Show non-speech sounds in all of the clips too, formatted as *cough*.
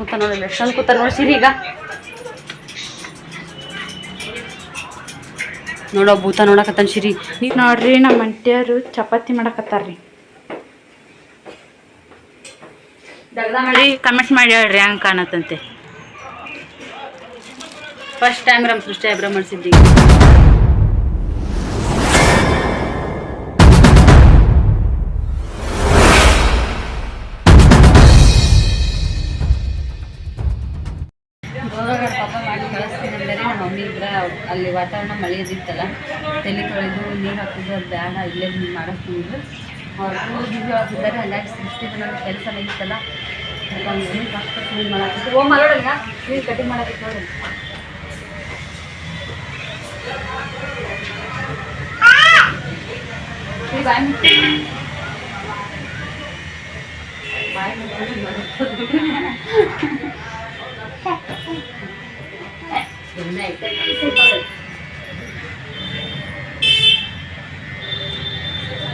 ಕೂತ ನೋಡಿ ಎಷ್ಟೊಂದು ಕೂತ ನೋಡಿ ಸಿರಿ ಈಗ. ನೋಡೋ ಭೂತ ನೋಡಕತ್ತಾನ ಸಿರಿ. ನೀವು ನೋಡ್ರಿ ನಮ್ಮ ಅಂಟಿಯರು ಚಪಾತಿ ಮಾಡಕತ್ತಾರ್ರಿ. ದಗ್ದ ಮಾಡಿ ಕಮೆಂಟ್ ಮಾಡಿ ಹೇಳ್ರಿ ಹಂಗೆ ಕಾಣತ್ತಂತೆ. ಫಸ್ಟ್ ಟೈಮ್ ರಮ್ ಸೃಷ್ಟಿ ಐಬ್ರೋ ಮಾಡಿಸಿದ್ದಿ ಅಲ್ಲಿ ವಾತಾವರಣ ಮಳೆ ಇದ್ದಿತ್ತಲ್ಲ, ತಲೆ ತೊಳೆದು, ನೀರು ಹಾಕಿದ್ದು ಅದು ಬೇಡ, ಇಲ್ಲೇ ನೀವು ಮಾಡಿಸ್ತಿದ್ರು ಅವ್ರು ದಿವ್ಯ ಆಗಿದ್ದಾರೆ ಹಂಗಾಗಿ ಸೃಷ್ಟಿ ನನ್ನ ಕೆಲಸ ಇತ್ತಲ್ಲ ಕ್ಲೀನ್ ಮಾಡಾಕಿತ್ತು ಓ ಮಲೋಡಂಗ ನೀರು ಕಟಿಂಗ್ ಮಾಡಾಕಿತ್ತು ನೋಡಿ ಈ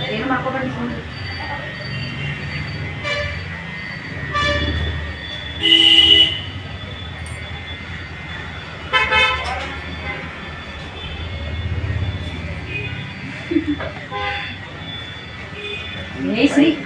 ಮಲಗ್ತದೆ. ಸುಮ್ನೆ ಐತೆ. ಏನು ಮಾಡ್ಕೊಬೇಡಿ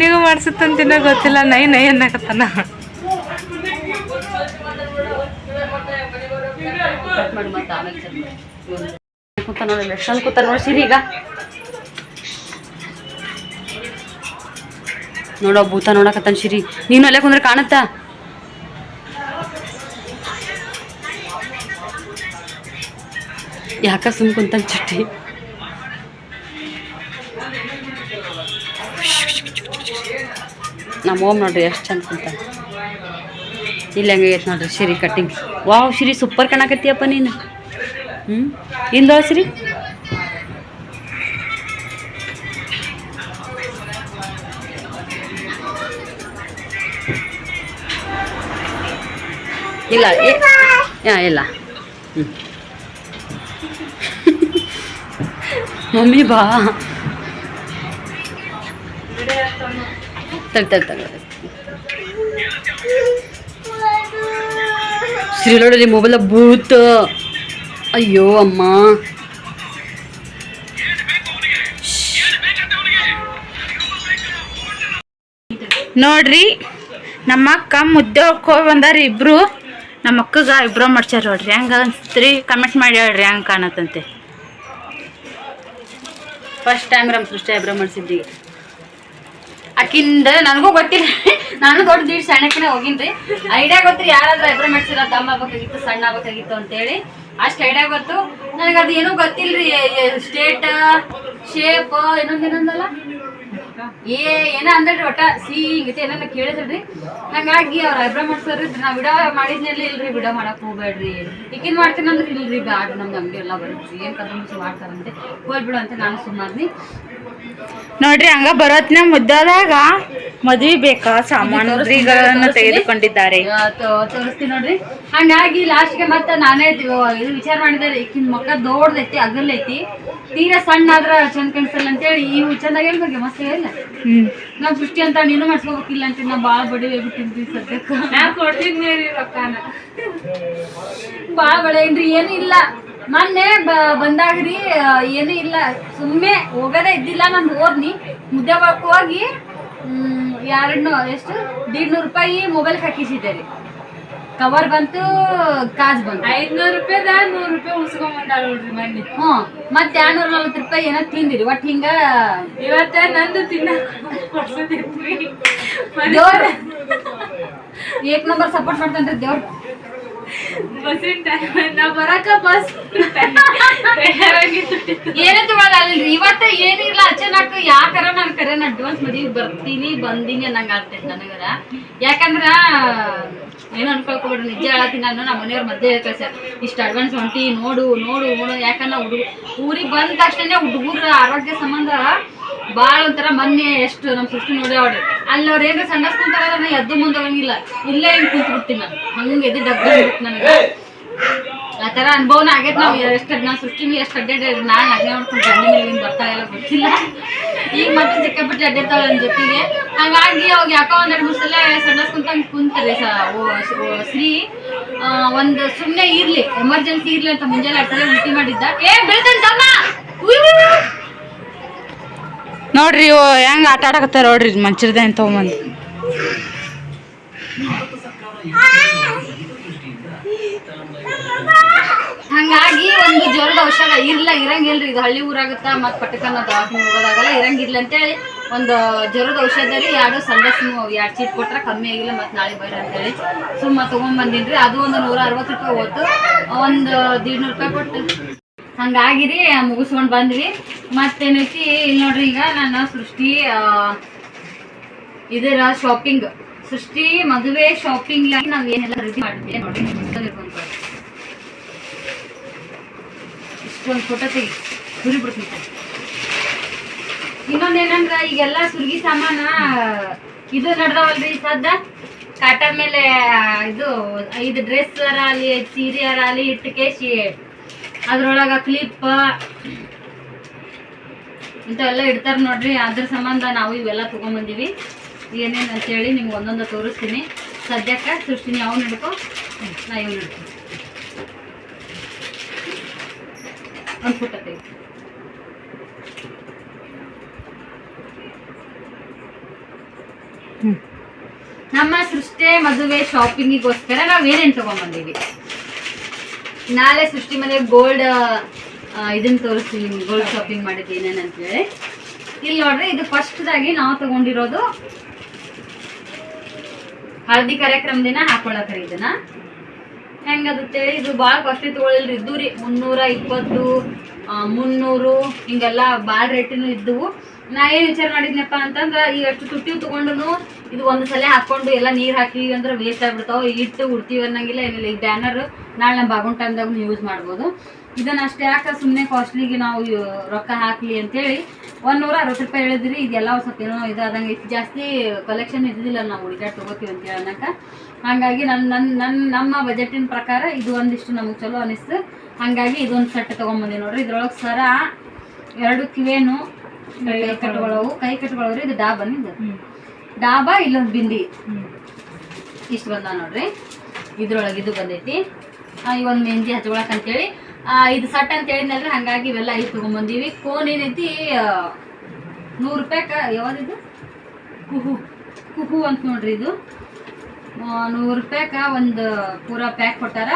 ನೀವು ಮಾಡ್ಸುತ್ತಂತಿನ ಗೊತ್ತಿಲ್ಲ ನೈ ನೈ ಅನ್ನಕತ್ತಾನ. ನೋಡೋ ಭೂತ ನೋಡಕತ್ತಾನ ಶಿರಿ. ನೀನು ಅಲ್ಲೇ ಕುಂದ್ರೆ ಕಾಣತ್ತಾ? ಯಾಕ ಸುಮ್ ಕುಂತಾನ ಚಟ್ಟಿ? ನಮ್ಮ ಓಮ್ ನೋಡ್ರಿ ಎಷ್ಟು ಚಂದ ಕುಂತಾನ. ಇಲ್ಲಿ ಐತೆ ನೋಡ್ರಿ Shiri cutting wow Shiri super ಕಾಣಕತ್ತೀಯಪ್ಪ ನೀನು. ಹ್ಞೂ ಇಂದೋ ಸಿರಿ? ಇಲ್ಲ ಇಲ್ಲ. ಹ್ಞೂ ಮಮ್ಮಿ ಬಾ. ತಗ ತಗ ತಡಿ ಶ್ರೀಲೋಡಲ್ಲಿ ಮೊಬೈಲ ಬೂತ್. ಅಯ್ಯೋ, ಅಮ್ಮ. ನೋಡ್ರಿ, ನಮ್ಮ ಅಕ್ಕ ಮುದ್ದೆ ಹೋಗಿ ಬಂದಾರ ಇಬ್ರು. ನಮ್ಮ ಅಕ್ಕಗ ಇಬ್ರು ಮಾಡ್ಸ್ಯಾರ ನೋಡ್ರಿ. ಹೆಂಗ ಅನ್ಸ್ತ್ರಿ? ಕಮೆಂಟ್ ಮಾಡಿ ಹೇಳ್ರಿ, ಹೆಂಗ್ ಕಾಣತ್ತಂತೆ? ಫಸ್ಟ್ ಟೈಮ್ ರಮ್ ಸೃಷ್ಟಿ ಐಬ್ರೋ ಮಾಡಿಸಿದ್ದಿ ಆಕಿಂದ ನನಗೂ ಗೊತ್ತಿಲ್ಲ. ನಾನು ದೊಡ್ಡ ದೀಡ್ ಸಣ್ಣಕ್ಕೆ ಹೋಗಿನ್ರಿ ಐಡಿಯಾ ಗೊತ್ತ್ರಿ ಯಾರಾದ್ರೂ ಐಬ್ರೋ ಮಾಡಿಸಿರ ದಮ್ಮ ಆಗ್ಬೇಕಾಗಿತ್ತು, ಸಣ್ಣ ಆಗ್ಬೇಕಾಗಿತ್ತು ಅಂತೇಳಿ. ಅಷ್ಟು ಐಡಿಯಾ ಗೊತ್ತು. ನನಗೆ ಅದು ಏನೂ ರೀ ಸ್ಟೇಟ್ ಶೇಪ್ ಇನ್ನೊಂದು ಏನಂದಲ್ಲ? ಏ, ಏನ ಅಂದ್ರಿ ಒಟ್ಟ? ಸಿ, ಹಿಂಗೈತೆ ಏನನ್ನ ಕೇಳಿದ್ರಿ? ಹಂಗಾಗಿ ಅವ್ರ ಐಬ್ರೋ ಮಾಡ್ಸೋರಿ ನಾ ವಿಡಿಯೋ ಮಾಡಿದ್ನಲ್ಲಿ ಇಲ್ರಿ ವಿಡಿಯೋ ಮಾಡಕ್ ಹೋಗ್ಬೇಡ್ರಿ. ಈಗಿನ ಮಾಡ್ತೀನಿ ಅಂದ್ರೆ ಇಲ್ರಿ, ಬ್ಯಾಡ್ ನಮ್ದು ಅಂಗಡಿ ಎಲ್ಲ ಬರುತ್ತೆ. ಏನ್ ಮುಂಚೆ ಮಾಡ್ತಾರಂತೆ? ಹೋಗ್ಬಿಡು ಅಂತ ನಾನು ಸುಮ್ಮನೆ ನೋಡ್ರಿ, ಹಂಗ ಬರೋತ್ನ ಮುದ್ದಾದಾಗ ಮದ್ವಿ ಬೇಕಾ? ಸಾಮಗ್ರಿಗಳನ್ನು ತೆಗೆದುಕೊಂಡಿದ್ದಾರೆ. ತೋರಿಸ್ತೀನಿ ನೋಡ್ರಿ. ಹಂಗಾಗಿ ಲಾಸ್ಟ್ಗೆ ಮತ್ತೆ ನಾನೇ ಇದು ಇದು ವಿಚಾರ ಮಾಡಿದೆ ಈಕಿನ ಮಕ್ಕ ದೊಡ್ಡದೈತಿ ಅಗಲೈತಿ. ತೀರಾ ಸಣ್ಣ ಆದ್ರ ಚಂದ ಕಾಣಿಸಲ್ಲ ಅಂತೇಳಿ ಇವು ಚೆನ್ನಾಗಿ ಹೇಳ್ಬೇಕು ಮಸ್ತ್ ಇಲ್ಲ ಹ್ಮ್. ನಾವ್ ಸೃಷ್ಟಿ ಅಂತ ನೀನು ಮಾಡ್ಸ್ಕೋಬೇಕಿಲ್ಲ ಅಂತ ನಾ ಬಾಳ ಬಡಿ ಬಿಟ್ಟಿದ್ವಿ ಸದ್ಯಕ್ಕೆ. ಬಾಳ ಬಡೇನ್ರಿ ಏನು ಇಲ್ಲ. ಮೊನ್ನೆ ಬ- ಬಂದಾಗ್ರಿ ಏನೂ ಇಲ್ಲ. ಸುಮ್ಮನೆ ಹೋಗೋದೇ ಇದ್ದಿಲ್ಲ ನಾನು ಹೋದ್ನಿ. ಮುದ್ದೆ ಬಾಕು ಹೋಗಿ ಎರಡು ಎಷ್ಟು? ದೀಡ್ನೂರು ರೂಪಾಯಿ ಮೊಬೈಲ್ ಹಾಕಿಸಿದ್ದೆ ರೀ ಕವರ್ ಬಂತು ಕಾಜ್ ಬಂತು. ಐದ್ನೂರು ರೂಪಾಯಿದ ನೂರು ರೂಪಾಯಿ ಉಸ್ಕೊಂಡ್ ಬಂದಾಳ ನೋಡ್ರಿ ಹ್ಞೂ ಮತ್ತೆ ಎರಡ್ನೂರ ನಲ್ವತ್ತು ರೂಪಾಯಿ ಏನೋ ತಿಂದಿರಿ ಒಟ್ಟು ಹಿಂಗ ಇವತ್ತ ನಂದು ಕೊಡ್ಸೋದಿತ್ರಿ. ದೇವ್ರ ಏಕ್ ನಂಬರ್ ಸಪೋರ್ಟ್ ಮಾಡ್ತಾನ್ರಿ ದೇವ್ರ. ಬಸ್ಸಿನ ಟೈಮ್ ಬರಾಕ ಬಸ್ ತಯಾರಾಗಿತ್ತು ಏನೇ ತಗೊಳಲ್ರಿ ಇವತ್ತ ಏನಿಲ್ಲ ಅಚಾನಕ್ ಯಾಕಾರ ನಾನು ಕರೆ ಅಡ್ವಾನ್ಸ್ ಮದುವೆ ಬರ್ತೀನಿ, ಬಂದೀನಿ ಅನ್ನಂಗ ಆಗ್ತೈತಿ ನನಗರ ಯಾಕಂದ್ರ, ಏನು ಅನ್ಕೊಳ್ಕೊಬೇಡ್ರಿ, ನಿಜ ಹೇಳತ್ತೀನಿ ನಾನು, ನಮ್ಮ ಮನೆಯವ್ರ ಮಧ್ಯೆ ಸರ್, ಇಷ್ಟು ಅಡ್ವಾನ್ಸ್ ಹೊಂಟಿ ನೋಡು ನೋಡು ನೋಡು. ಯಾಕಂದ್ರೆ ಹುಡುಗ ಊರಿಗೆ ಬಂದ ತಕ್ಷಣ ಹುಡುಗರ ಆರೋಗ್ಯ ಸಂಬಂಧ ಭಾಳ ಒಂಥರ ಮೊನ್ನೆ ಎಷ್ಟು ನಮ್ಮ ಸೃಷ್ಟಿ ನೋಡಿ ಅವ್ರಿ. ಅಲ್ಲಿ ಅವ್ರು ಏನಾರ ಸಣ್ಣಸ್ಕೊಂತಾರ ನಾನು ಎದ್ದು ಮುಂದೆ ಹೋಗಂಗಿಲ್ಲ. ಇಲ್ಲೇ ಹಿಂಗೆ ಕುಂತು ಬಿಡ್ತೀನಿ ನಾನು ಹಂಗೆ ಎದ್ದು ಡಬ್ಬಿ ನನಗೆ. ಆ ಥರ ಅನುಭವನ ಆಗೈತೆ ನಾವು ಎಷ್ಟು ನಾವು ಸೃಷ್ಟಿನೂ ಎಷ್ಟು ಅಡ್ಡಾಡಿ ನಾನು ಅಡ್ಡೆ ಮಾಡ್ಕೊಂಡು ಗಂಡ ಮೇಲೆ ಏನು ಬರ್ತಾ ಇಲ್ಲ ಗೊತ್ತಿಲ್ಲ. ಈಗ ಮತ್ತೆ ಸಿಕ್ಕಾಪಟ್ಟೆ ಅಡ್ಡಾಡ್ತಾಳೆ ನನ್ನ ಜೊತೆಗೆ. ಹಂಗಾಗಿ ಅವಾಗ ಯಾಕೋ ಒಂದೆರಡು ಮೂರು ಸಲ ಸಣ್ಣಸ್ಕೊಂತ ಕುಂತಾರೆ ಸ ಶ್ರೀ. ಒಂದು ಸುಮ್ಮನೆ ಇರ್ಲಿ ಎಮರ್ಜೆನ್ಸಿ ಇರ್ಲಿ ಅಂತ ಮುಂಜಾನೆ ಅಡ್ಡ ಉಲ್ಟಿ ಮಾಡಿದ್ದ. ಏ ಬೆಳ್ತಾನೆ ತಮ್ಮ. ನೋಡ್ರಿ, ಇವು ಹೆಂಗ್ ಆಟ ಆಡಕತ್ತಾರ ನೋಡ್ರಿ ಮಂಚಿರ್ದ ತೊಗೊಂಬಂದು. ಹಂಗಾಗಿ ಒಂದು ಜ್ವರದ ಔಷಧ ಇರ್ಲ ಇರಂಗಿಲ್ರಿ ಇದು ಹಳ್ಳಿ ಊರಾಗುತ್ತ ಮತ್ ಪಟಕನ ದವಾಖಾನೆ ಹೋಗೋದಾಗಲ್ಲ ಇರಂಗಿಲ್ಲ ಅಂತೇಳಿ ಒಂದು ಜ್ವರದ ಔಷಧ ರೀ ಎರಡು ಸುಮ್ಮ ಎರಡು ಚೀಟ್ ಕೊಟ್ರೆ ಕಮ್ಮಿ ಆಗಿಲ್ಲ, ಮತ್ತೆ ನಾಳೆ ಬರ್ರಿ ಅಂತೇಳಿ ಸುಮ್ಮ ತಗೊಂಡ್ ಬಂದಿನ್ರಿ ಅದು ಒಂದು ನೂರ ಅರವತ್ತು ರೂಪಾಯಿ ಹೋತು. ಒಂದು ದೀಡ್ನೂರು ರೂಪಾಯಿ ಕೊಟ್ಟು ಹಂಗಾಗಿರಿ, ಮುಗಿಸ್ಕೊಂಡು ಬಂದ್ವಿ. ಮತ್ತೇನೈತಿ ಇಲ್ಲಿ ನೋಡ್ರಿ ಈಗ ನನ್ನ ಸೃಷ್ಟಿ ಇದರ ಶಾಪಿಂಗ್ ಸೃಷ್ಟಿ, ಮದುವೆ ಶಾಪಿಂಗ್ ನಾವು ಏನೆಲ್ಲ ಖರೀದಿ ಮಾಡಿದ್ವಿ ನೋಡಿ ಇಷ್ಟೊಂದು ಫೋಟೋ ತೆಗಿ ಸುರಿ ಬಿಡ್ತೀನಿ. ಈಗೆಲ್ಲ ಸುರ್ಗಿ ಸಾಮಾನ, ಇದು ನಡ್ದಾವಲ್ರಿ ಸದ್ದ? ಕಾಟ ಮೇಲೆ ಇದು, ಐದು ಡ್ರೆಸ್ ಅರ ಅಲ್ಲಿ ಸೀರೆ ಅರ ಅಲ್ಲಿ ಇಟ್ಟು ಕೇಸಿ ಅದ್ರೊಳಗ ಕ್ಲಿಪ್ ಇಂಥವೆಲ್ಲ ಇಡ್ತಾರ ನೋಡ್ರಿ. ಅದ್ರ ಸಂಬಂಧ ನಾವು ಇವೆಲ್ಲ ತೊಗೊಂಬಂದೀವಿ. ಏನೇನು ಅಂತೇಳಿ ನಿಮ್ಗೆ ಒಂದೊಂದು ತೋರಿಸ್ತೀನಿ. ಸದ್ಯಕ್ಕೆ ಸೃಷ್ಟಿನಿ ಅವ್ನು ಹಿಡ್ಕೊ ನಾ ಇವ್ನು ಹಿಡ್ಕೊ. ಒಂದು ಫೋಟೋ ತೆಗಿ ನಮ್ಮ ಸೃಷ್ಟಿ ಮದುವೆ ಶಾಪಿಂಗಿಗೋಸ್ಕರ ನಾವು ಏನೇನು ತಗೊಂಡ್ಬಂದೀವಿ ನಾಳೆ ಸೃಷ್ಟಿ ಮನೆ ಗೋಲ್ಡ್ ಇದನ್ನ ತೋರಿಸ್ತೀನಿ ಗೋಲ್ಡ್ ಶಾಪಿಂಗ್ ಮಾಡಿದ್ದು ಏನೇನು ಅಂತೇಳಿ ಇಲ್ಲಿ ನೋಡ್ರಿ, ಇದು ಫಸ್ಟ್ದಾಗಿ ನಾವು ತಗೊಂಡಿರೋದು ಹಳದಿ ಕಾರ್ಯಕ್ರಮ ದಿನ ಹಾಕೊಳಕ್ರಿ ಇದನ್ನ. ಹೆಂಗದಂತೇಳಿ ಇದು ಭಾಳ ಕಾಸ್ಟ್ಲಿ ತಗೊಳಿಲ್ರಿ ಇದ್ದು ರೀ ಮುನ್ನೂರ ಇಪ್ಪತ್ತು ಮುನ್ನೂರು, ಹಿಂಗೆಲ್ಲ ಭಾಳ ರೇಟಿನೂ ಇದ್ದವು. ನಾ ಏನ್ ವಿಚಾರ ಮಾಡಿದ್ನಪ್ಪ ಅಂತಂದ್ರೆ, ಈಗ ಅಷ್ಟು ತುಟ್ಟಿ ತಗೊಂಡು ಇದು ಒಂದು ಸಲ ಹಾಕೊಂಡು ಎಲ್ಲ ನೀರು ಹಾಕಿ ಅಂದ್ರೆ ವೇಸ್ಟ್ ಆಗ್ಬಿಡ್ತಾವ. ಇಟ್ಟು ಉಡ್ತೀವಿ ಅನ್ನಂಗಿಲ್ಲ, ಏನಿಲ್ಲ. ಈ ಬ್ಯಾನರ್ ನಾಳೆ ನಮ್ಮ ಬಾಗುನ್ ಟೈಮ್ದಾಗ ಯೂಸ್ ಮಾಡ್ಬೋದು. ಇದನ್ನ ಅಷ್ಟೇ ಯಾಕೆ ಸುಮ್ಮನೆ ಕಾಸ್ಟ್ಲಿಗೆ ನಾವು ರೊಕ್ಕ ಹಾಕ್ಲಿ ಅಂತೇಳಿ ಒಂದ್ ನೂರ ಅರವತ್ತು ರೂಪಾಯಿ ಹೇಳಿದ್ರಿ. ಇದೆಲ್ಲ ಸ್ವಲ್ಪ ಏನೋ ಇದಾದಂಗೆ ಇಷ್ಟು ಜಾಸ್ತಿ ಕಲೆಕ್ಷನ್ ಇದ್ದಿಲ್ಲ ನಾವು ಹುಡುಗಾಟ ತಗೋತೀವಿ ಅಂತ ಅನ್ನಕ ಹಾಗಾಗಿ ನನ್ನ ನನ್ನ ನನ್ನ ನಮ್ಮ ಬಜೆಟಿನ ಪ್ರಕಾರ ಇದು ಒಂದಿಷ್ಟು ನಮಗೆ ಚಲೋ ಅನಿಸ್ತು. ಹಾಗಾಗಿ ಇದೊಂದು ಸೆಟ್ ತೊಗೊಂಬಂದಿ ನೋಡ್ರಿ. ಇದ್ರೊಳಗೆ ಸರ ಎರಡು ಕಿವೇನು ಕೈ ಕಟ್ಕೊಳ್ಳವು. ಕೈ ಕಟ್ಕೊಳ್ಳೋರಿ ಇದು ಡಾಬನ್ ಇದು ಡಾಬಾ ಇಲ್ಲೊಂದು ಬಿಂದಿ. ಇಷ್ಟು ಬಂದ ನೋಡ್ರಿ. ಇದ್ರೊಳಗೆ ಇದು ಬಂದೈತಿ. ಆ, ಈ ಒಂದು ಮೆಹಂದಿ ಹಚ್ಕೊಳಕ್ ಅಂತೇಳಿ. ಆ, ಇದು ಸಟ್ ಅಂತ ಹೇಳಿದ್ನಲ್ರಿ ಹಂಗಾಗಿ ಇವೆಲ್ಲ ಐದು ತೊಗೊಂಬಂದೀವಿ. ಕೋನ್ ಏನೈತಿ ನೂರು ರೂಪಾಯಿ ಯಾವ್ದಿದು? ಕುಹು. ಕುಹು ಅಂತ ನೋಡ್ರಿ ಇದು. ನೂರು ರೂಪಾಯ್ಕ ಒಂದು ಪೂರಾ ಪ್ಯಾಕ್ ಕೊಟ್ಟಾರ.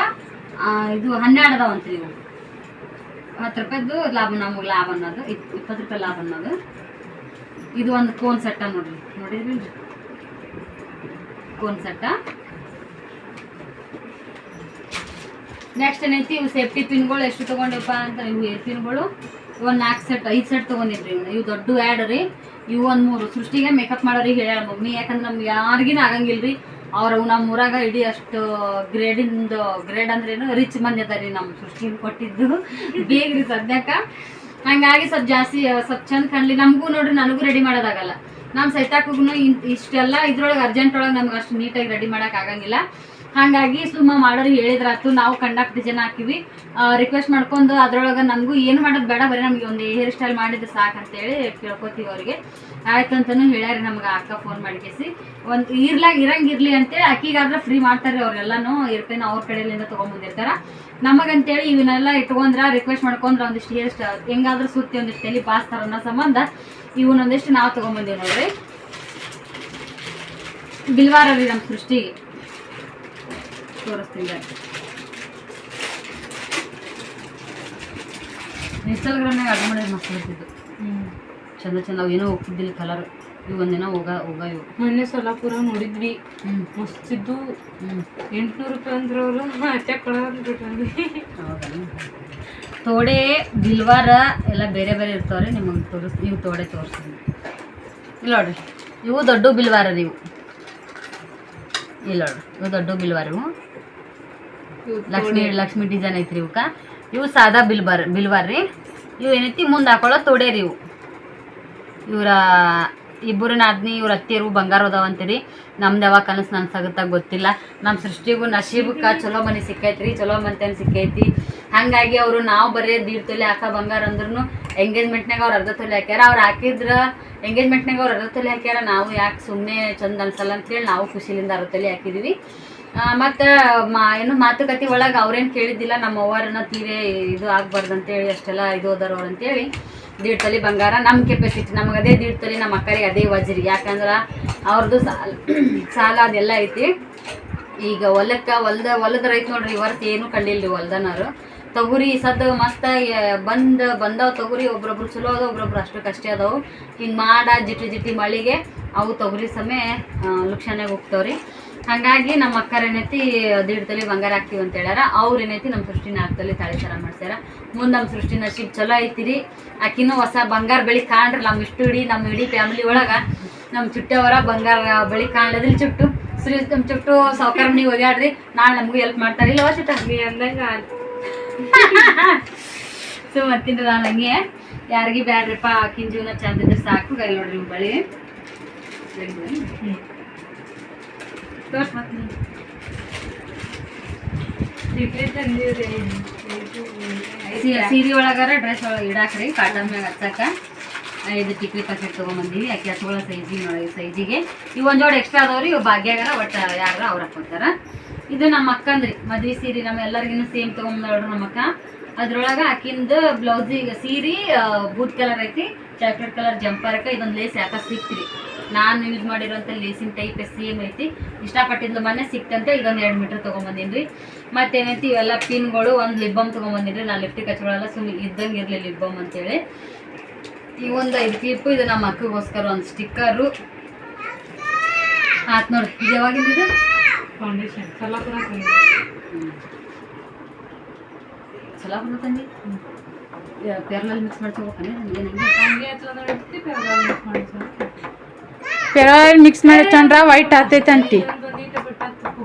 ಇದು ಹನ್ನೆರಡು ಅದಾವಂತ್ರಿ ಇವು. ಹತ್ತು ರೂಪಾಯಿದು ಲಾಭ, ನಮಗೆ ಲಾಭ ಅನ್ನೋದು, ಇಪ್- ಇಪ್ಪತ್ತು ರೂಪಾಯಿ ಲಾಭ ಅನ್ನೋದು. ಇದು ಒಂದು ಕೋನ್ ಸೆಟ್ಟ ನೋಡ್ರಿ. ನೋಡಿದ್ರಿ ಕೋನ್ ಸೆಟ್ಟ ನೆಕ್ಸ್ಟ್ ಏನೈತಿ, ಇವು ಸೇಫ್ಟಿ ಪಿನ್ಗಳು ಎಷ್ಟು ತಗೊಂಡಪ್ಪ ಅಂತ ಇವು ಏರ್ ಪಿನ್ಗಳು ಒಂದು ನಾಲ್ಕು ಸೆಟ್ ಐದು ಸೆಟ್ ತೊಗೊಂಡಿದ್ರಿ ಇವ್ನ. ಇವು ದೊಡ್ಡ ಆ್ಯಡ್ ರೀ. ಇವು ಒಂದು ಮೂರು ಸೃಷ್ಟಿಗೆ ಮೇಕಪ್ ಮಾಡೋರಿಗೆ ಹೇಳ ಮಮ್ಮಿ. ಯಾಕಂದ್ರೆ ನಮ್ಗೆ ಯಾರಿಗಿನ ಆಗಂಗಿಲ್ಲ ರೀ ಅವ್ರು ನಮ್ಮ ಊರಾಗ ಇಡೀ ಅಷ್ಟು ಗ್ರೇಡಿಂದ ಗ್ರೇಡ್ ಅಂದ್ರೇನು ರಿಚ್ ಮಂದಿ ಅದ ರೀ ನಮ್ಮ ಸೃಷ್ಟಿ ಕೊಟ್ಟಿದ್ದು. ಬೇಗ ರೀ ಸದ್ಯಕ್ಕೆ. ಹಂಗಾಗಿ ಸ್ವಲ್ಪ ಜಾಸ್ತಿ, ಸ್ವಲ್ಪ ಚಂದ ಕಾಣಲಿ. ನಮಗೂ ನೋಡ್ರಿ ನನಗೂ ರೆಡಿ ಮಾಡೋದಾಗಲ್ಲ. ನಮ್ಮ ಸೈತಾಕೂ ಇಷ್ಟೆಲ್ಲ ಇದ್ರೊಳಗೆ ಅರ್ಜೆಂಟ್ ಒಳಗೆ ನಮ್ಗೆ ಅಷ್ಟು ನೀಟಾಗಿ ರೆಡಿ ಮಾಡೋಕ್ಕಾಗಂಗಿಲ್ಲ ಹಾಗಾಗಿ ಸುಮ್ಮ ಮಾಡೋರು ಹೇಳಿದ್ರಾತು ನಾವು ಕಂಡಕ್ಟ್ ಜನ ಹಾಕಿವಿ. ರಿಕ್ವೆಸ್ಟ್ ಮಾಡ್ಕೊಂಡು ಅದ್ರೊಳಗೆ ನಮಗೂ ಏನು ಮಾಡೋದು ಬೇಡ, ಬರೀ ನಮಗೆ ಒಂದು ಹೇರ್ ಸ್ಟೈಲ್ ಮಾಡಿದ್ರೆ ಸಾಕಂತೇಳಿ ಕೇಳ್ಕೊತೀವಿ ಅವ್ರಿಗೆ. ಆಯ್ತು ಅಂತಲೂ ಹೇಳ್ಯಾರಿ ನಮ್ಗೆ ಅಕ್ಕ ಫೋನ್ ಮಾಡಿಕೇಸಿ ಒಂದು ಇರ್ಲಾಗ ಇರಂಗಿರ್ಲಿ ಅಂತೇಳಿ ಅಕ್ಕಿಗಾದ್ರೆ ಫ್ರೀ ಮಾಡ್ತಾರೆ ಅವ್ರೆಲ್ಲಾನು ಇರ್ತೇನೆ ಅವ್ರ ಕಡೆಯಿಂದ ತೊಗೊಂಬಂದಿರ್ತಾರ. ನಮಗಂತೇಳಿ ಇವನ್ನೆಲ್ಲ ಇಟ್ಕೊಂಡ್ರ ರಿಕ್ವೆಸ್ಟ್ ಮಾಡ್ಕೊಂಡ್ರ ಒಂದಿಷ್ಟು ಹೇರ್ ಸ್ಟೈಲ್ ಹೆಂಗಾದ್ರೂ ಸುತ್ತಿ ಒಂದಿಷ್ಟು ತಲೆ ಬಾಸ್ತಾರ ಅನ್ನೋ ಸಂಬಂಧ ಇವನ್ನೊಂದಿಷ್ಟು ನಾವು ತೊಗೊಂಬಂದೀವಿ ನೋಡ್ರಿ. ಬಿಲ್ವಾರ ರೀ ನಮ್ಮ ಸೃಷ್ಟಿಗೆ ತೋರಿಸ್ತೀನಿ ಇನ್ಸ್ಟಾಗ್ರಾಮ್ನಾಗ ಅಡ್ ಮಾಡಿದ್ರೆ ಮಸ್ತ್ ಬರ್ತಿದ್ದು ಚಂದ ಚಂದ ಅವು ಏನೋ ಹೋಗ್ತಿದ್ದಿಲ್ಲ ಕಲರ್ ಇವು ಒಂದಿನ ಹೋಗ ಹೋಗ ಇವು. ಮೊನ್ನೆ ಸೊಲ್ಲಾಪುರ ನೋಡಿದ್ವಿ. ಮುಸ್ತಿದ್ದು ಎಂಟ್ನೂರು ರೂಪಾಯಿ ಅಂದ್ರೆ ಅವರು ಕೊಡೋದ್ಬಿಟ್ರಿ ತೋಡೆ ಬಿಲ್ವಾರ ಎಲ್ಲ ಬೇರೆ ಬೇರೆ ಇರ್ತಾವ್ರಿ ನಿಮಗೆ ತೋರಿಸ್ ನೀವು ತೋಡೆ ತೋರಿಸ್ತೀನಿ. ಇಲ್ಲ ನೋಡ್ರಿ. ಇವು ದೊಡ್ಡ ಬಿಲ್ವಾರ ನೀವು. ಇಲ್ಲ ನೋಡ್ರಿ. ಇವು ದೊಡ್ಡ ಬಿಲ್ವಾರ ಇವು. ಲಕ್ಷ್ಮಿ ಲಕ್ಷ್ಮಿ ಡಿಸೈನ್ ಐತ್ರಿ ಇವಕ್ಕ ಇವು ಸಾದಾ ಬಿಲ್ಬಾರ್ ಬಿಲ್ವಾರ್ ರೀ ಇವು ಏನೈತಿ ಮುಂದೆ ಹಾಕೊಳ್ಳೋ ತೊಡೇರಿ ರೀ ಇವು. ಇವರ ಇಬ್ಬರು ನಾದ್ನಿ ಇವ್ರ ಅತ್ತಿಯರು ಬಂಗಾರ ಅದಾವ ಅಂತೀರಿ. ನಮ್ದು ಯಾವಾಗ ಕನಸು ನನ್ಸಾಗುತ್ತಾಗ ಗೊತ್ತಿಲ್ಲ. ನಮ್ಮ ಸೃಷ್ಟಿಗೂ ನಶೀಬಕ್ಕೆ ಚಲೋ ಮನೆ ಸಿಕ್ಕೈತ್ರಿ ಚಲೋ ಮನೆ ಸಿಕ್ಕೈತಿ. ಹಂಗಾಗಿ ಅವರು ನಾವು ಬರೀ ದೀಡ್ ತೊಲೆ ಹಾಕ ಬಂಗಾರ ಅಂದ್ರೂ ಎಂಗೇಜ್ಮೆಂಟ್ನಾಗ ಅವ್ರು ಅರ್ಧ ತೊಲೆ ಹಾಕ್ಯಾರ. ಅವ್ರು ಹಾಕಿದ್ರ ಎಂಗೇಜ್ಮೆಂಟ್ನಾಗ ಅವ್ರು ಅರ್ಧ ತೊಲೆ ಹಾಕ್ಯಾರ. ನಾವು ಯಾಕೆ ಸುಮ್ಮನೆ ಚಂದ ಅನ್ಸಲ್ಲ ಅಂತೇಳಿ ನಾವು ಖುಷಿಲಿಂದ ಅರ್ಧ ತೊಲೆ ಹಾಕಿದೀವಿ. ಮತ್ತು ಏನು ಮಾತುಕತೆ ಒಳಗೆ ಅವ್ರೇನು ಕೇಳಿದ್ದಿಲ್ಲ, ನಮ್ಮ ಅವ್ವರನ್ನ ತೀರೆ ಇದು ಆಗ್ಬಾರ್ದು ಅಂತೇಳಿ, ಅಷ್ಟೆಲ್ಲ ಇದು ಅದರವ್ರು ಅಂತೇಳಿ ದೀಡ್ ತಲೆ ಬಂಗಾರ ನಮ್ಮ ಕೆಪಾಸಿಟಿ ನಮಗೆ ಅದೇ ದೀಡ್ ತಲೆ ನಮ್ಮ ಅಕ್ಕರಿಗೆ ಅದೇ ವಜ್ರಿ. ಯಾಕಂದ್ರೆ ಅವ್ರದ್ದು ಸಾಲ *clears throat* ಸಾಲ ಅದೆಲ್ಲ ಐತಿ. ಈಗ ಹೊಲಕ್ಕೆ, ಹೊಲ್ದ, ಹೊಲದ ರೈತ ನೋಡ್ರಿ ವರ್ಷ ಏನು ಕಂಡಿಲ್ರಿ ಹೊಲ್ದನವರು. ತೊಗರಿ ಸದ್ದು ಮಸ್ತ ಬಂದು, ಬಂದವು ತೊಗರಿ ಒಬ್ಬೊಬ್ರು ಚಲೋ ಅದಾವ, ಒಬ್ರೊಬ್ರು ಕಷ್ಟ ಅದಾವು. ಹಿಂಗೆ ಮಾಡ, ಜಿಟಿ ಜಿಟಿ ಮಳಿಗೆ ಅವು ತೊಗರಿ ಸಮಯ ಲುಕ್ಷಾನಾಗ ಹೋಗ್ತಾವ್ರಿ. ಹಾಗಾಗಿ ನಮ್ಮ ಅಕ್ಕರ ಏನೈತಿ ದೀಡ್ ತಲೆ ಬಂಗಾರ ಹಾಕ್ತೀವಿ ಅಂತ ಹೇಳ್ಯಾರ. ಅವ್ರು ಏನೈತಿ ನಮ್ಮ ಸೃಷ್ಟಿನ ನಾಲ್ಕು ತಲೆ ತಾಳಿ ಸರ ಮಾಡ್ಸ್ಯಾರ. ಮುಂದೆ ನಮ್ಮ ಸೃಷ್ಟಿ ನಶೀಬ್ ಚಲೋ ಐತಿರಿ. ಆಕಿನೂ ಹೊಸ ಬಂಗಾರ ಬೆಳಿ ಕಾಣ್ರಿ ನಮ್ಮ ಇಷ್ಟು ಇಡೀ ನಮ್ಮ ಇಡೀ ಫ್ಯಾಮಿಲಿ ಒಳಗ. ನಮ್ಮ ಚುಟ್ಟವರ ಬಂಗಾರ ಬೆಳಿ ಕಾಣ್ಲದಿಲ್ಲ ಚುಟ್ಟು. ಶ್ರೀ ನಮ್ಮ ಚುಟ್ಟು ಸಾವುಕಾರ ಮನೆಗೆ ಹೋಗ್ಯಾಡ್ರಿ ನಾಳೆ ನಮಗೂ ಹೆಲ್ಪ್ ಮಾಡ್ತಾರೆ. ಇಲ್ಲ ಚುಟ್ಟ? ಅಂದಂಗ ಸೊ ಮತ್ತಿಂದ ನಾನು ಹಂಗೆ. ಯಾರಿಗೆ ಬ್ಯಾಡ್ರಿಪ್ಪ ಆಕಿನ ಜೀವನ ಚಂದ ಇದ್ರೆ ಸಾಕು. ಕೈ ನೋಡ್ರಿ ಬಳಿ. ಬಳಿ ತೋರ್ಸ್ ಮತ್ತೆ ಸೀರೆ ಒಳಗಾರ ಡ್ರೆಸ್ ಒಳಗೆ ಇಡಾಕ್ರಿ. ಕಾಟನ್ ಮ್ಯಾಗ ಹಚ್ಚಕ್ಕ ಐದು ಟಿಕ್ಲಿ ಪ್ಯಾಕೆಟ್ ತೊಗೊಂಬಂದೀವಿ. ಆಕೆ ಹಚ್ಕೊಳ್ಳೋ ಸೈಜಿ ನೋಡಿ ಸೈಜಿಗೆ ಈ ಒಂದು ಜೋಡಿ ಎಕ್ಸ್ಟ್ರಾ ಅದಾವ್ರಿ. ಇವು ಭಾಗ್ಯಾಗಾರ ಒಟ್ಟು ಯಾರ ಅವ್ರ ಹಾಕೊತಾರ ಇದು ನಮ್ಮ ಅಕ್ಕಂದ್ರಿ. ಮದ್ವೆ ಸೀರೆ ನಮ್ಮ ಎಲ್ಲರಿಗಿನ್ನು ಸೇಮ್ ತೊಗೊಂಬಂದವ್ರು ನಮ್ಮ ಅಕ್ಕ. ಅದ್ರೊಳಗೆ ಆಕಿಂದು ಬ್ಲೌಸಿಗೆ ಸೀರೆ ಬೂತ್ ಕಲರ್ ಐತಿ. ಚಾಕ್ಲೇಟ್ ಕಲರ್ ಜಂಪರ್ಕ ಇದೊಂದು ಲೇಸ್ ಯಾಕ ಸಿಕ್ತ್ರಿ ನಾನು ಯೂಸ್ ಮಾಡಿರೋಂಥ ಲೇಸಿನ ಟೈಪ್ ಸೇಮ್ ಐತಿ. ಇಷ್ಟಪಟ್ಟಿದ್ದು ಮೊನ್ನೆ ಸಿಕ್ತಂತೆ ಇದೊಂದು ಎರಡು ಮೀಟ್ರ್ ತೊಗೊಂಬಂದಿನ್ರಿ. ಮತ್ತೇನೈತಿ ಇವೆಲ್ಲ ಪಿನ್ಗಳು ಒಂದು ಲಿಬ್ಬಮ್ ತೊಗೊಂಬಂದಿನ್ರಿ. ನಾನು ಲಿಫ್ಟಿಗೆ ಹಚ್ಕೊಳ್ಳಲ್ಲ ಸುಮ್ಮನೆ ಇದ್ದಂಗೆ ಇರಲಿ ಲಿಬ್ಬಮ್ ಅಂತೇಳಿ. ಈ ಒಂದು ಐದು ಕ್ಲಿಪ್ಪು ಇದು ನಮ್ಮ ಅಕ್ಕಗೋಸ್ಕರ ಒಂದು ಸ್ಟಿಕ್ಕರು ಆತ್ ನೋಡಿ ಇದು ಯಾವಾಗಿಂದ ಇದು? ಫೌಂಡೇಶನ್ ಸೊಲ್ಲಾಪುರ ಚಲೋ ಬಂದತಂದಿ ಪೇರ್ಲಲ್ಲಿ ಮಿಕ್ಸ್ ಮಾಡ್ಕೋಬೇಕಂದ್ರೆ ನನಗೆ ಹಂಗೆ ಹಚ್ಚಲ ಮಿಕ್ಸ್ ಮಾಡಿಸ ಪೆರ ಮಿಕ್ಸ್ ಮಾಡಿ ಚಂದ್ರ ವೈಟ್ ಆತೈತೆ ಅಂಟಿ. ಬಿಟ್ಟಾಕ್ಬೇಕು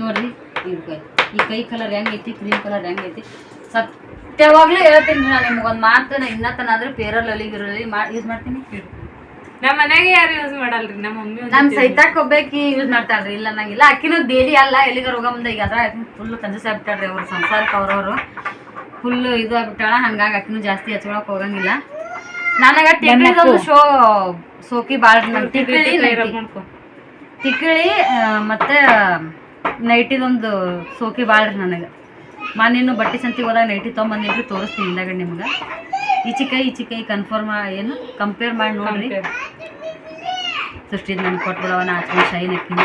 ನೋಡ್ರಿ ಈ ಕೈ ಕಲರ್ ಹೆಂಗೈತಿ ಕ್ರೀಮ್ ಕಲರ್ ಹೆಂಗೈತಿ ಸತ್ಯವಾಗ್ಲೂ ಹೇಳ್ತೀನಿ ನಾನು ನಿಮ್ಗೆ ಒಂದ್ ಮಾತು ಇನ್ನತನ ಇನ್ನೂ ತನ ಆದ್ರೆ ಪೇರಲ್ ಅಲ್ಲಿಗಿರಲಿ ಮಾಡಿ ಯೂಸ್ ಮಾಡ್ತೀನಿ ನಮ್ಮ ಮನೆಗೆ ಯಾರು ಯೂಸ್ ಮಾಡಲ್ರಿ ನಮ್ಮ ಮಮ್ಮಿ ನಮ್ಮ ನಮ್ ಸೈತಾಕ್ ಒಬ್ಬಾಕಿ ಯೂಸ್ ಮಾಡ್ತಾಳ್ರಿ ಇಲ್ಲ ನಂಗಿಲ್ಲ ಅಕ್ಕಿನೂ ಡೇಲಿ ಅಲ್ಲ ಎಲ್ಲಿಗಾರ ಹೋಗೋ ಮುಂದೆ ಈಗ ಅದ್ರ ಫುಲ್ ಕಂಜಸ್ ಆಗ್ಬಿಟ್ಟಾಳ್ರಿ ಅವ್ರ ಸಂಸಾರಕ್ಕೆ ಅವ್ರವ್ರು. ಫುಲ್ ಇದು ಆಗ್ಬಿಟ್ಟಾಳ ಹಂಗಾಗಿ ಅಕ್ಕಿನೂ ಜಾಸ್ತಿ ಹಚ್ಕೊಳಕ್ ಹೋಗಂಗಿಲ್ಲ. ನನಗ ಟಿಕ್ಳಿದೊಂದು ಶೋ ಸೋಕಿ ಭಾಳ ನಂಗೆ ಟಿಕ್ಳಿ ಮತ್ತೆ ಮಾಡ್ಕೊ. ತಿಕ್ಕಳಿ ಮತ್ತು ನೈಟಿದೊಂದು ಸೋಕಿ ಭಾಳ ರೀ ನನಗೆ. ಮನೇನು ಬಟ್ಟೆ ಸಂತಿ ಹೋದಾಗ ನೈಟಿ ತೊಗೊಂಬಂದಿನ್ರಿ ತೋರಿಸ್ತೀನಿ ಇಂದಾಗ ನಿಮ್ಗೆ. ಈಚಿಕೈ ಈಚಿಕೈ ಈಚೆ ಕೈ ಕನ್ಫರ್ಮ್ ಏನು ಕಂಪೇರ್ ಮಾಡಿ ನೋಡ್ರಿ. ಸೃಷ್ಟಿದ್ ನನ್ಗೆ ಕೊಟ್ಬಿಡವ ನಾ ಹಚ್ಕೊಂಡು ಶೈನ್ ಹಾಕಿನಿ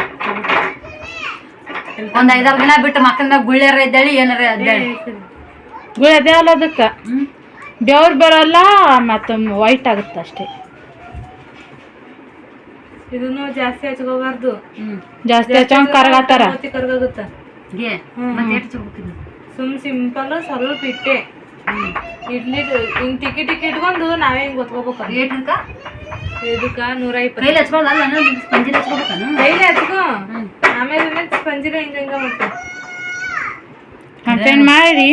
ಒಂದು ಐದಾರು ದಿನ ಬಿಟ್ಟು ಮಕ್ಕಳ ಗುಳ್ಳ್ಯಾರ ಇದ್ದಾಳಿ ಏನಾರ ಇದ್ದಾಳಿ. ಗುಳಿ ಅದೇ ಅಲ್ಲ ಅದಕ್ಕೆ? ಬೆವ್ರು ಬರಲ್ಲ ಮತ್ತು ವೈಟ್ ಆಗುತ್ತೆ ಅಷ್ಟೇ. ಇದನ್ನು ಜಾಸ್ತಿ ಹಚ್ಕೋಬಾರ್ದು. ಜಾಸ್ತಿ ಹಚ್ಚಂಗ್ ಕರಗಾತಾರ? ಮೂತಿ ಗೆ ಮತ್ತೆ ಎಷ್ಟು ಚುರುಕಿದ್ದು ಸುಮ್ ಸಿಂಪಲ್ ಸ್ವಲ್ಪ ಇಟ್ಟೆ. ಇಡ್ಲಿ ಹಿಂಗ್ ಟಿಕೆಟ್ ಟಿಕೆಟ್ ಇಟ್ಕೊಂಡು ನಾವೇ ಹಿಂಗ್ ಗೊತ್ಕೋಬೇಕು ಏಟಕ್ಕ ಇದಕ್ಕ? ನೂರ ಇಪ್ಪತ್ತು ಕೈಲಿ ಕೈಲಿ ಹಚ್ಕೋ. ಆಮೇಲೆ ಸ್ಪಂಜಿನ ಹಿಂಗ ಹಿಂಗ ಕಂಟೆಂಟ್ ಮಾಡಿ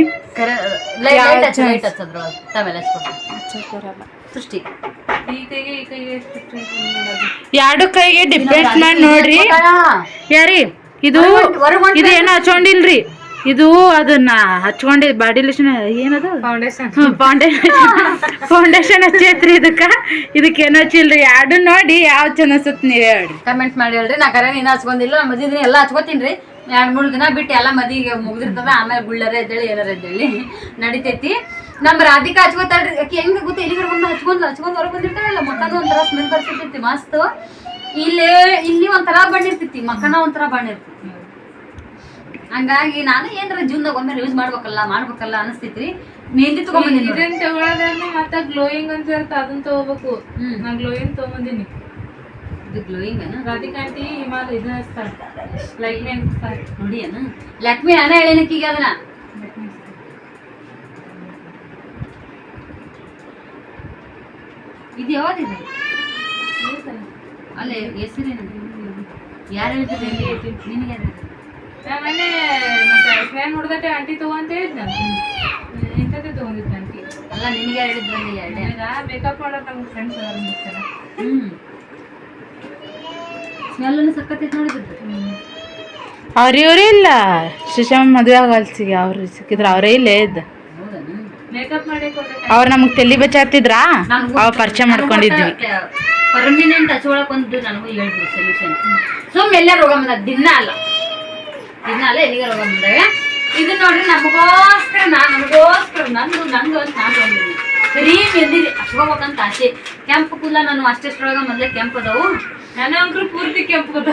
ಎರಡು ಕೈಗೆ ಡಿಫ್ರೆನ್ಸ್ ಮಾಡಿ ನೋಡ್ರಿ. ಯಾರಿ ಇದು ಇದು ಏನು ಹಚ್ಕೊಂಡಿಲ್ರಿ? ಇದು ಅದನ್ನ ಹಚ್ಕೊಂಡಿ ಬಾಡಿ ಲೋಷನ್ ಏನದು? ಫೌಂಡೇಶನ್ ಫೌಂಡೇಶನ್ ಫೌಂಡೇಶನ್ ಹಚ್ಚೈತ್ರಿ ಇದಕ್ಕ. ಇದಕ್ಕೆ ಏನೋ ಹಚ್ಚಿಲ್ರಿ? ಎರಡು ನೋಡಿ ಯಾವ ಚೆನ್ನ ಅನ್ಸುತ್ತೆ ನೀವೇ ಹೇಳ್ರಿ. ಕಮೆಂಟ್ ಮಾಡಿ ಹೇಳ್ರಿ. ನಾ ಕರೆ ನೀನು ಹಚ್ಕೊಂಡಿಲ್ಲ ನಮ್ಮ ಮದ್ವೆ ದಿನ ಎಲ್ಲ ಹಚ್ಕೋತೀನಿ ರೀ ಎರಡು ಮೂರು ದಿನ ಬಿಟ್ಟು ಎಲ್ಲ ಮದಿಗೆ ಮುಗ್ದಿರ್ತದ ಆಮೇಲೆ ಗುಳ್ಳರ ಎದ್ದೇಳಿ ಏನಾರ ಎದ್ದೇಳಿ ನಡಿತೈತಿ. ನಮ್ಮ ರಾಧಿಕಾ ಹಚ್ಕೋತಾಳ್ರಿ ಹೆಂಗ ಹೆಂಗ್ ಗೊತ್ತ ಎಲ್ಲಿಗಾರ ಬಂದು ಹಚ್ಕೊಂಡ್ ಹಚ್ಕೊಂಡ್ ಹೊರಗೆ ಬಂದಿರ್ತಾಳಲ್ಲ ಮಕ್ಕನ ಒಂಥರ ಸ್ಮೆಲ್ ಬರ್ತಿರ್ತೈತಿ ಮಸ್ತ್. ಇಲ್ಲಿ ಇಲ್ಲಿ ಒಂಥರ ಬಣ್ಣ ಇರ್ತೈತಿ ಮಕ್ಕನ ಒಂಥರ ಬಣ್ಣಿರ್ತೈತಿ ಹಂಗಾಗಿ ನಾನು ಏನಾರ ಜೀವನದಾಗ ಒಮ್ಮೆ ಯೂಸ್ ಮಾಡ್ಬೇಕಲ್ಲ ಮಾಡ್ಬೇಕಲ್ಲ ಅನಿಸ್ತೈತಿ. ಮೆಹಂದಿ ತಗೊಂಬಂದಿನಿ. ಇದನ್ನ ಮತ್ತೆ ಗ್ಲೋಯಿಂಗ್ ಅಂತ ಇರುತ್ತೆ ಅದನ್ನ ತಗೋಬೇಕು. ಹ್ಮ್. ನಾ ಗ್ಲೋಯಿಂಗ್ ತಗೊಂಬಂದಿನಿ ಇದು ಗ್ಲೋಯಿಂಗ್ ಅನ? ರಾಧಿಕಾ ಆಂಟಿ ಹಿಮಾಲ ಇದನ್ನ ಹಚ್ತಾರೆ ಲೈಟ್ ಮೇನ್ ಹಚ್ತಾರೆ ನೋಡಿ ಅನ? ಲಕ್ಷ್ಮಿ ಅನ ಹೇಳೇನಕ್ಕೀಗ ಅದನ್ನ? ಇದು ಯಾವ್ದಿದೆ? ಅಲ್ಲ ಹೆಸರೇನು ಯಾರು ಹೇಳ್ತಾರೆ ನಿನಗೆ? ಮೊನ್ನೆ ಮತ್ತೆ ಫ್ಯಾನ್ ನೋಡ್ದಟ್ಟೆ ಆಂಟಿ ತಗೋ ಅಂತ ಹೇಳಿದ್ನ? ಇಂಥದ್ದೇ ತಗೊಂಡಿದ್ದೆ ಆಂಟಿ? ಅಲ್ಲ ನಿನಗೆ ಹೇಳಿದ್ರಲ್ಲಿ ಎರಡೇ? ಮೇಕಪ್ ಮಾಡೋದು ನಮ್ಮ ಫ್ರೆಂಡ್ಸ್ ಹ್ಞೂ ಸ್ಮೆಲ್ಲನ್ನು ಸಕ್ಕತ್ತೈತೆ ನೋಡಿದ್ದು ಅವ್ರ ಇಲ್ಲ. ಸುಶಾಮ್ ಮದುವೆ ಆಗಲ್ಸಿಗೆ ಅವ್ರು ಸಿಕ್ಕಿದ್ರ ಅವರೇ ಇಲ್ಲೇ ಇದ್ದ. ಅವ್ರು ನಮಗ್ ತಲಿ ಬಚ್ಚಾತಿದ್ರಾ ಅವ ಪರಿಚಯ ಮಾಡ್ಕೊಂಡಿದ್ವಿ. ಪರ್ಮಿನೆಂಟ್ ಹಚ್ಕೊಳಕ್ ಒಂದು ನನಗೂ ಹೇಳ್ಬಿಡು ಸೊಲ್ಯೂಷನ್ ಸುಮ್ ಎಲ್ಲಾರು ರೋಗ ಬಂದ ದಿನ ಅಲ್ಲ. ದಿನ ಅಲ್ಲ ಎಲ್ಲಿಗೆ ರೋಗ ಬಂದಾಗ. ಇದು ನೋಡ್ರಿ ನಮಗೋಸ್ಕರ ನಾನು ನನಗೋಸ್ಕರ ನಂದು ನಂದು ಅಂತ ನಾನು ಬಂದಿದ್ದೀನಿ. ಸರಿ ಮೆಂದಿರಿ ಹಚ್ಕೋಬೇಕಂತ ಆಸೆ. ಕೆಂಪು ಕೂದಲ ನಾನು ಅಷ್ಟೆಷ್ಟರೊಳಗ ಮೊದಲೇ ಕೆಂಪು ಅದಾವು. ನನಗಂತೂ ಪೂರ್ತಿ ಕೆಂಪು ಗೊತ್ತ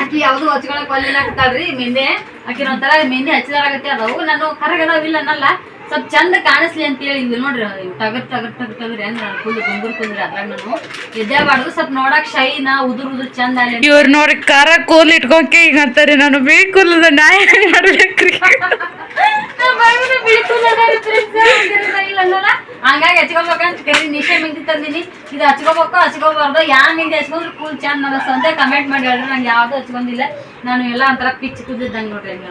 ಆಕಿ ಯಾವ್ದು ಹಚ್ಕೊಳಕ್ ಒಲ್ಲಿಲ್ಲ ಹಾಕ್ತಾಳ್ರಿ ಮೆಂದೆ ಆಕಿನ ಒಂಥರ ಮೆಂದೆ ಹಚ್ಚಿದಾರಾಗತ್ತೆ ಅದಾವು. ನಾನು ಕರಗದಾವಿಲ್ಲ ಅನ್ನಲ್ಲ. ಸ್ವಲ್ಪ ಚಂದ ಕಾಣಿಸ್ಲಿ ಅಂತ ಹೇಳಿ ಇದು ನೋಡ್ರಿ. ಟಗರ್ ಟಗರ್ ಟಗರ್ ಟಗರ್ ಹೆಂಗ್ ಫುಲ್ ಗುಂಗುರ್ ಕುಂದ್ರಿ ಅದ್ರಾಗ ನಾನು ಎದ್ದೇಬಾರ್ದು ಸ್ವಲ್ಪ ನೋಡಕ್ ಶೈನ ಉದುರ್ ಉದುರ್ ಚಂದ ಅಲ್ಲಿ ಇವ್ರ ನೋಡಿ ಕಾರ ಕೂಲ್ ಇಟ್ಕೊಂಕೆ ಈಗ ಅಂತಾರೆ ನಾನು ಬೇಕು ನಾಯ ಮಾಡ್ಬೇಕ್ರಿ ಹಂಗಾಗಿ ಹಚ್ಕೋಬೇಕಂತ ಕರಿ ನಿಶೆ ಮಿಂದಿ ತಂದಿನಿ. ಇದು ಹಚ್ಕೋಬೇಕು ಹಚ್ಕೋಬಾರ್ದು ಯಾ ಹಿಂಗೆ ಹಚ್ಕೊಂಡ್ರೆ ಕೂಲ್ ಚಂದ ಅನಸ್ತು ಅಂತ ಕಮೆಂಟ್ ಮಾಡಿ ಹೇಳ್ರಿ ನಂಗೆ ಯಾವ್ದು ಹಚ್ಕೊಂಡಿಲ್ಲ. ನಾನು ಎಲ್ಲ ಒಂಥರ ಪಿಚ್ ಕುದ್ದಿದ್ದಂಗೆ ನೋಡ್ರಿ ಹೆಂಗ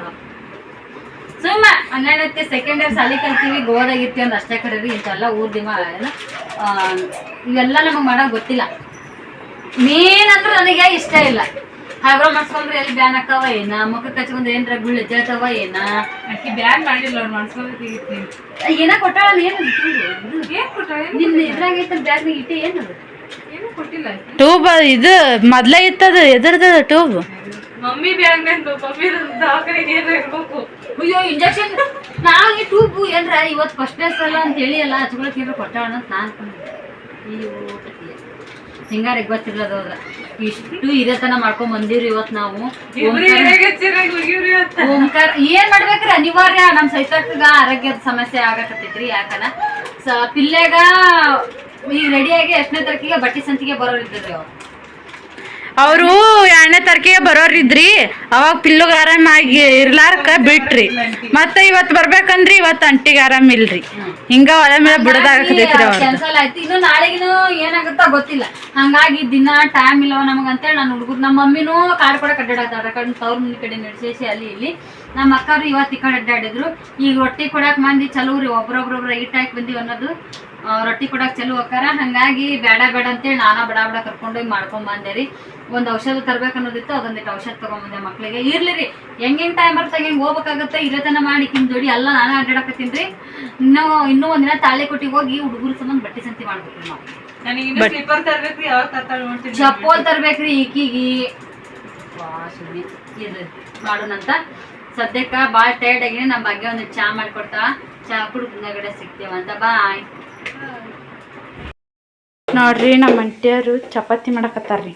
ಸುಮ್ಮ ಹನ್ನೆರಡಕ್ಕೆ ಸೆಕೆಂಡ್ ಇಯರ್ ಸಾಲಿ ಕಲ್ತೀವಿ ಗೋವಾದಾಗ ಇರ್ತೀವಿ ಅಂತ ಅಷ್ಟೇ ಕರೀರಿ ಇಂಥೆಲ್ಲ ಊರ್ ದಿಮ ಇವೆಲ್ಲ ನಮಗೆ ಮಾಡೋಕೆ ಗೊತ್ತಿಲ್ಲ. ಮೇನ್ ಅಂದ್ರೆ ನನಗೆ ಇಷ್ಟ ಇಲ್ಲ. ಹೈಬ್ರೋ ಮಾಡ್ಸ್ಕೊಂಡ್ರೆ ಎಲ್ಲಿ ಬ್ಯಾನ್ ಹಾಕವ ಏನ? ಮುಖ ಕಚ್ಕೊಂಡ್ರೆ ಏನ್ರ ಗುಳ್ಳೆ ಜಾತವ ಏನ? ಆಕಿ ಬ್ಯಾನ್ ಮಾಡಿಲ್ಲ ಅವ್ರು ಮಾಡ್ಸ್ಕೊಬೇಕಿತ್ತು ಏನ ಕೊಟ್ಟಾಳ ಏನು ಏನ್ ಕೊಟ್ಟಾಳೆ ನಿನ್ನ ಇದ್ರಾಗ ಬ್ಯಾನ್ ಬ್ಯಾಗ್ನಾಗ ಇಟ್ಟು ಏನು ಟ್ಯೂಬ್ ಇದು ಮೊದ್ಲೇ ಇತ್ತದು ಎದ್ರದ ಟ್ಯೂಬ್ ಮಮ್ಮಿ ಬ್ಯಾಗ್ ನಂದು ಮಮ್ಮಿ ದವಾಖಾನೆಗೆ ಏನೋ ಇರ್ಬೇಕು. ಅಯ್ಯೋ ಇಂಜೆಕ್ಷನ್ ನಾವು ಈ ಟ್ಯೂಬ್ ಏನ್ರ ಇವತ್ತು ಫಸ್ಟ್ ಡೇಸ್ ಅಲ್ಲ ಅಂತ ಹೇಳಿ ಎಲ್ಲ ಹಚ್ಕೊಳಕ್ ಏನ್ರ ಕೊಟ್ಟಾಳ ಅಂತ ನಾನು ಅನ್ಕೊಂಡಿದ್ದೆ ಅಯ್ಯೋ. ಹಿಂಗಾರಿಗೆ ಇಷ್ಟು ಹೋದ್ರ ಇಷ್ಟು ಇರತನ ಮಾಡ್ಕೊಂಡ್ ಬಂದಿವ್ರಿ ಇವತ್ತು ನಾವು. ಓಂಕಾರ ಏನ್ ಮಾಡ್ಬೇಕ್ರಿ? ಅನಿವಾರ್ಯ ನಮ್ ಸೈತಕ್ಕಗ ಆರೋಗ್ಯದ ಸಮಸ್ಯೆ ಆಗಕತ್ತೈತ್ರಿ ಯಾಕನ? ಸ ಪಿಲ್ಲೆಗ ಈಗ ರೆಡಿಯಾಗಿ ಎಷ್ಟನೇ ತಾರೀಕಿಗೆ ಬಟ್ಟೆ ಸಂತಿಗೆ ಬರೋರು ಇದ್ರಿ ಅವ್ರು. ಅವರು ಎರಡನೇ ತಾರೀಕಿಗೆ ಬರೋರಿದ್ರಿ. ಅವಾಗ ಪಿಲ್ಲುಗ್ ಆರಾಮಾಗಿ ಇರ್ಲಾರ್ಕ ಬಿಟ್ರಿ. ಮತ್ತೆ ಇವತ್ ಬರ್ಬೇಕಂದ್ರಿ ಇವತ್ ಅಂಟಿಗೆ ಆರಾಮ್ ಇಲ್ರಿ. ಹಿಂಗ ಒಲೆ ಮೇಲೆ ಬಿಡದಾಗತೈತ್ರಿ ಅವ್ರ. ಇನ್ನು ನಾಳೆಗಿನೂ ಏನಾಗುತ್ತೋ ಗೊತ್ತಿಲ್ಲ. ಹಂಗಾಗಿ ದಿನ ಟೈಮ್ ಇಲ್ಲವ ನಮಗಂತೇಳಿ ನಾನು ಹುಡುಗರು ನಮ್ಮ ಮಮ್ಮಿನೂ ಕಾರ್ ಕೂಡ ಕಡ್ಡಾಡತ್ತಾರ ಕಡೆ ತವ್ರ ಮನೆ ಕಡೆ ನಡೆಸಿ ಅಲ್ಲಿ ಇಲ್ಲಿ. ನಮ್ಮ ಅಕ್ಕರು ಇವತ್ತು ಈ ಕಡೆ ಅಡ್ಡಾಡಿದ್ರು. ಈಗ ರೊಟ್ಟಿ ಕೊಡಾಕ್ ಮಂದಿ ಚಲೋ ರೀ ಒಬ್ರೊಬ್ರೊಬ್ರ ಇಟ್ ಹಾಕಿ ಬಂದಿವಿ ಅನ್ನೋದು ರೊಟ್ಟಿ ಕೊಡಕ್ಕೆ ಚಲೋ ಹೋಗಾರ ಹಂಗಾಗಿ ಬೇಡ ಬೇಡ ಅಂತೇಳಿ ನಾನಾ ಬಡ ಬಡ ಕರ್ಕೊಂಡೋಗಿ ಮಾಡ್ಕೊಂಡ್ ಬಂದೆ ರೀ. ಒಂದು ಔಷಧ ತರ್ಬೇಕು ಅನ್ನೋದಿತ್ತು ಅದೊಂದಿಟ್ಟು ಔಷಧ ತಗೊಂಬಂದೆ ಮಕ್ಳಿಗೆ. ಇರ್ಲಿ ರೀ ಹೆಂಗ್ ಟೈಮ್ ಬರ್ತಂಗೆ ಹೆಂಗೆ ಹೋಗ್ಬೇಕಾಗತ್ತೆ? ಇರತನ ಮಾಡಿ ಕಿನ್ ಜೋಡಿ ಎಲ್ಲ ನಾನು ಅಡ್ಡಾಡಕತ್ತೀನಿ ರೀ. ಇನ್ನೂ ಇನ್ನೂ ಒಂದಿನ ತಾಳಿ ಕೊಟ್ಟಿಗೆ ಹೋಗಿ ಹುಡುಗರು ಸಂಬಂಧ ಬಟ್ಟೆ ಸಂತಿ ಮಾಡ್ಬೇಕು ನಾವು. ಇನ್ನೂ ಚಪ್ಪಲ್ ತರ್ಬೇಕ್ರಿ ಈಕಿಗಿ. ಮಾಡೋಣಂತ. ಸದ್ಯಕ್ಕ ಭಾಳ ಟೈರ್ಡ್ ಆಗಿ ನಮ್ಮ ಬಗ್ಗೆ ಒಂದು ಚಾ ಮಾಡ್ಕೊಡ್ತಾ ಚಾ ಕುಡ್ದು ಮುಂದಗಡೆ ಸಿಗ್ತೇವಂತ ಬಾಯ್ ನೋಡ್ರಿ ನಮ್ಮ ಅಂಟಿಯರು ಚಪಾತಿ ಮಾಡಕತ್ತಾರ್ರಿ.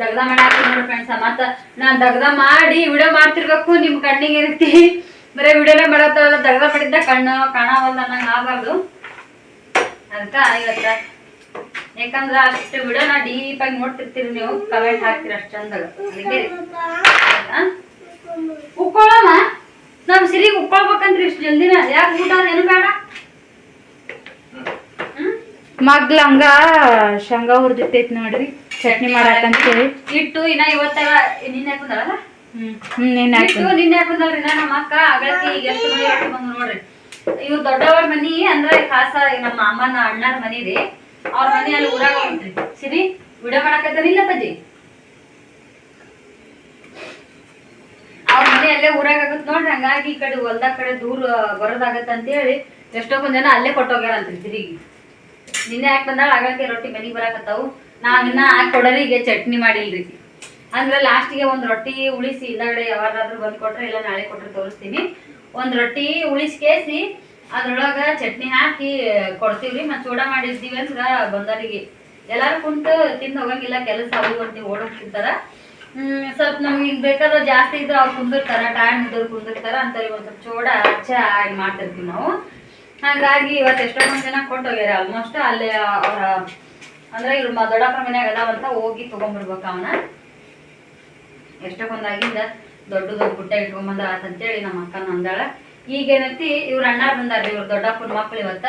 ದಗ್ದ ಮಾಡಾಕ ನೋಡಿ ಫ್ರೆಂಡ್ಸ್ ಮತ್ತ ನಾನು ದಗ್ದ ಮಾಡಿ ವಿಡಿಯೋ ಮಾಡ್ತಿರ್ಬೇಕು ನಿಮ್ ಕಣ್ಣಿಗೆ ಇರ್ತಿ ಬರೀ ವಿಡಿಯೋನೇ ಮಾಡತ್ತಲ್ಲ ದಗ್ದ ಮಾಡಿದ್ದ ಕಣ್ಣು ಕಾಣವಲ್ಲ ನಂಗೆ ಆಗಬಾರ್ದು. ಅದಕ್ಕ ಇವತ್ತ ಯಾಕಂದ್ರ ಅಷ್ಟು ವಿಡಿಯೋನ ಡೀಪ್ ಆಗಿ ನೋಡ್ತಿರ್ತೀರಿ ನೀವು. ಕಮೆಂಟ್ ಹಾಕ್ತೀರಿ ಅಷ್ಟು ಚಂದ ಉಕ್ಕೊಳ್ಳಮ್ಮ ನಮ್ ಸಿರಿಗೆ ಉಕ್ಕೊಳ್ಬೇಕಂತ್ರಿ ಇಷ್ಟು ಜಲ್ದಿನ. ಯಾಕೆ ಊಟ ಏನು ಬೇಡ? ಮಗ್ಲ ಹಂಗ ಶಂಗ ಹುರ್ದಿತ್ತೈತಿ ನೋಡ್ರಿ. ಚಟ್ನಿ ಮಾಡಾಕಂತೇಳಿ ಇಟ್ಟು ಇನ್ನ ಇವತ್ತ ನಿನ್ನೆ ಹಾಕುದಲ್ಲ ಹ್ಮ್ ನಿನ್ನೆ ಇಟ್ಟು ನಿನ್ನೆ ನಾ ನಮ್ಮ ಅಕ್ಕ ಅಗಳಕ್ಕೆ ಈಗ ಎಷ್ಟು ಮನೆ ಬಂದು ನೋಡ್ರಿ. ಇವ್ರು ದೊಡ್ಡವ್ರ ಮನಿ ಅಂದ್ರೆ ಖಾಸ ನಮ್ಮ ಅಮ್ಮನ ಅಣ್ಣನ ಮನಿ ರೀ ಅವ್ರ ಮನಿ ಅಲ್ಲಿ ಊರಾಗ ಉಂಟ್ರಿ ಸಿರಿ ವಿಡಿಯೋ ಮಾಡಕತ್ತಾರಿಲ್ಲ ಪಜ್ಜಿ ಅವ್ರ ಮನೆ ಅಲ್ಲೇ ಊರಾಗ ಆಗತ್ ನೋಡ್ರಿ, ಹಂಗಾಗಿ ಈ ಕಡೆ ಹೊಲ್ದ ಕಡೆ ದೂರ ಬರೋದಾಗತ್ತ ಅಂತ ಹೇಳಿ ಎಷ್ಟೊಂದ್ ಜನ ಅಲ್ಲೇ ಕೊಟ್ಟೋಗ್ಯಾರಂತ್ರಿ ಸಿರಿಗೆ. ನಿನ್ನೆ ಯಾಕೆ ಬಂದಾಳ? ಆಗಕ್ಕೆ ರೊಟ್ಟಿ ಮನಿಗ್ ಬರಾಕತ್ತಾವು. ನಾವಿನ್ನ ಹಾಕಿ ಈಗ ಚಟ್ನಿ ಮಾಡಿಲ್ರಿ. ಅಂದ್ರೆ ಲಾಸ್ಟಿಗೆ ಒಂದ್ ರೊಟ್ಟಿ ಉಳಿಸಿ ಹಿಂದಗಡೆ ಯಾವಾಗಾದ್ರೂ ಬಂದ್ ಕೊಟ್ರೆ ಇಲ್ಲ ನಾಳೆ ಕೊಟ್ರೆ ತೋರಿಸ್ತೀನಿ. ಒಂದ್ ರೊಟ್ಟಿ ಉಳಿಸ್ಕೇಸಿ ಅದ್ರೊಳಗ ಚಟ್ನಿ ಹಾಕಿ ಕೊಡ್ತೀವ್ರಿ, ಮತ್ತ್ ಚೂಡ ಮಾಡಿರ್ತೀವಿ ಅಂದ್ರ ಬಂದವರಿಗೆ ಎಲ್ಲಾರು ಕುಂತು ತಿಂದು ಹೋಗಂಗಿಲ್ಲ, ಕೆಲಸ ಅವು ಅಂತ ಓಡೋಗ್ತಿರ್ತಾರ ಹ್ಮ್, ಸ್ವಲ್ಪ ನಮ್ಗೆ ಈಗ ಬೇಕಾದ್ರೆ ಜಾಸ್ತಿ ಇದ್ರೆ ಅವ್ರು ಕುಂದಿರ್ತಾರ ಟೈಮ್ ಇದ್ದವ್ರು ಕುಂದಿರ್ತಾರ ಅಂತ ಒಂದ್ ಸ್ವಲ್ಪ ಚೂಡ ಆಗಿ ಮಾಡ್ತಿರ್ತೀವಿ ನಾವು. ಹಾಗಾಗಿ ಇವತ್ತು ಎಷ್ಟೊಂದ್ ಜನ ಕೊಟ್ಟು ಹೋಗ್ಯಾರ ಆಲ್ಮೋಸ್ಟ್ ಅಲ್ಲಿ ಅವ್ರ, ಅಂದ್ರೆ ಇವ್ರ ದೊಡ್ಡಪ್ಪ ಮನ್ಯಾಗ ಅದಾವಂತ ಹೋಗಿ ತಗೊಂಡ್ಬಿಡ್ಬೇಕು ಅವನ. ಎಷ್ಟಕ್ಕೊಂದಾಗಿಂದ ದೊಡ್ಡ ದೊಡ್ಡ ಗುಡ್ಡ ಇಟ್ಕೊಂಬಂದ ಅಂತೇಳಿ ನಮ್ಮ ಅಕ್ಕನ ಅಂದಾಳ. ಈಗ ಏನೈತಿ, ಇವ್ರ ಅಣ್ಣ ಬಂದಾರ್ರಿ, ಇವ್ರ ದೊಡ್ಡಪ್ಪನ ಮಕ್ಳು ಇವತ್ತ.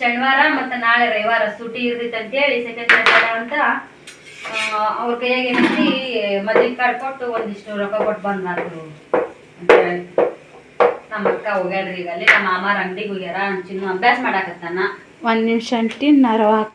ಶನಿವಾರ ಮತ್ತೆ ನಾಳೆ ರವಿವಾರ ಸುಟಿ ಇರ್ತೈತಿ ಅಂತೇಳಿ ಸೆಕೆಂಡ್ ಸ್ಟ್ಯಾಂಡರ್ಡ್ ಅಂತ ಅವ್ರ ಕೈಯಾಗ ಏನೈತಿ ಮದ್ವೆ ಕಾರ್ಡ್ ಕೊಟ್ಟು ಒಂದಿಷ್ಟು ರೊಕ್ಕ ಕೊಟ್ಟು ಬಂದ್ ಅಂತೇಳಿ ನಮ್ಮ ಅಕ್ಕ ಹೋಗ್ಯಾಡ್ರಿ ಈಗ ಅಲ್ಲಿ ನಮ್ಮ ಮಾಮಾರ ಅಂಗಡಿಗೆ ಹೋಗ್ಯಾರ ಚಿನ್ನ ಅಭ್ಯಾಸ ಮಾಡಾಕತ್ತಾನ. ಒಂದ್ ನಿಮಿಷ ಅಂಟಿ